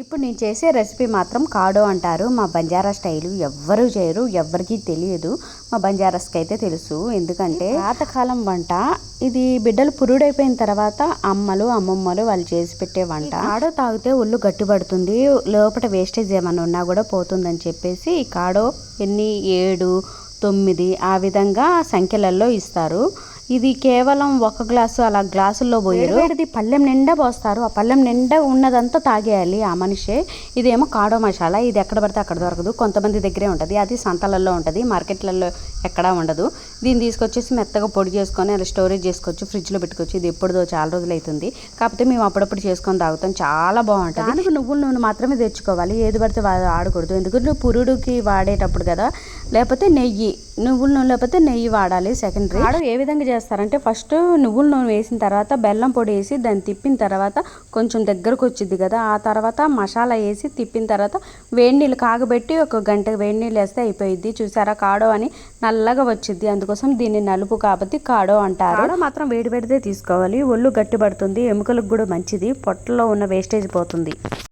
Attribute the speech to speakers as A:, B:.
A: ఇప్పుడు నేను చేసే రెసిపీ మాత్రం కాడో అంటారు. మా బంజారా స్టైలు ఎవ్వరూ చేయరు ఎవ్వరికీ తెలియదు. మా బంజారాస్కి అయితే తెలుసు. ఎందుకంటే పాతకాలం వంట. ఇది బిడ్డలు పురుడైపోయిన తర్వాత అమ్మలు అమ్మమ్మలు వాళ్ళు చేసి పెట్టే వంట. కాడో తాగితే ఒళ్ళు గట్టిపడుతుంది. లోపల వేస్టేజ్ ఏమైనా ఉన్నా కూడా పోతుందని చెప్పేసి ఈ కాడో ఎన్ని ఏడు తొమ్మిది ఆ విధంగా సంఖ్యలలో ఇస్తారు. ఇది కేవలం ఒక గ్లాసు అలా గ్లాసుల్లో పోయారు. వేడిది పళ్ళెం నిండా పోస్తారు. ఆ పళ్ళెం నిండా ఉన్నదంతా తాగేయాలి ఆ మనిషే. ఇదేమో కాడో మసాలా ఇది ఎక్కడ పడితే అక్కడ దొరకదు. కొంతమంది దగ్గరే ఉంటుంది. అది సంతలలో ఉంటుంది మార్కెట్లలో ఎక్కడా ఉండదు. దీన్ని తీసుకొచ్చేసి మెత్తగా పొడి చేసుకొని అలా స్టోరేజ్ చేసుకోవచ్చు ఫ్రిడ్జ్లో పెట్టుకోవచ్చు. ఇది ఎప్పుడుదో చాలా రోజులు అవుతుంది కాకపోతే మేము అప్పుడప్పుడు చేసుకొని తాగుతాం. చాలా బాగుంటుంది. దానికి నువ్వుల నూనె మాత్రమే తెచ్చుకోవాలి. ఏది పడితే వా- ఆడకూడదు. ఎందుకంటే పురుడుకి వాడేటప్పుడు కదా లేకపోతే నెయ్యి నువ్వుల నూనె లేకపోతే నెయ్యి వాడాలి సెకండరీ ఆడ ఏ విధంగా చేస్తారంటే ఫస్ట్ నువ్వుల నూనె వేసిన తర్వాత బెల్లం పొడి వేసి దాన్ని తిప్పిన తర్వాత కొంచెం దగ్గరకు వచ్చింది కదా ఆ తర్వాత మసాలా వేసి తిప్పిన తర్వాత వేడి నీళ్ళు కాగబెట్టి ఒక గంట వేడి నీళ్ళు వేస్తే అయిపోయింది చూసారా కాడో అని నల్లగా వచ్చింది అందుకోసం దీన్ని నలుపు కాబట్టి కాడో అంటారు. కాడో మాత్రం వేడి వేడిదే తీసుకోవాలి. ఒళ్ళు గట్టిపడుతుంది ఎముకలకు కూడా మంచిది. పొట్టలో ఉన్న వేస్టేజ్ పోతుంది.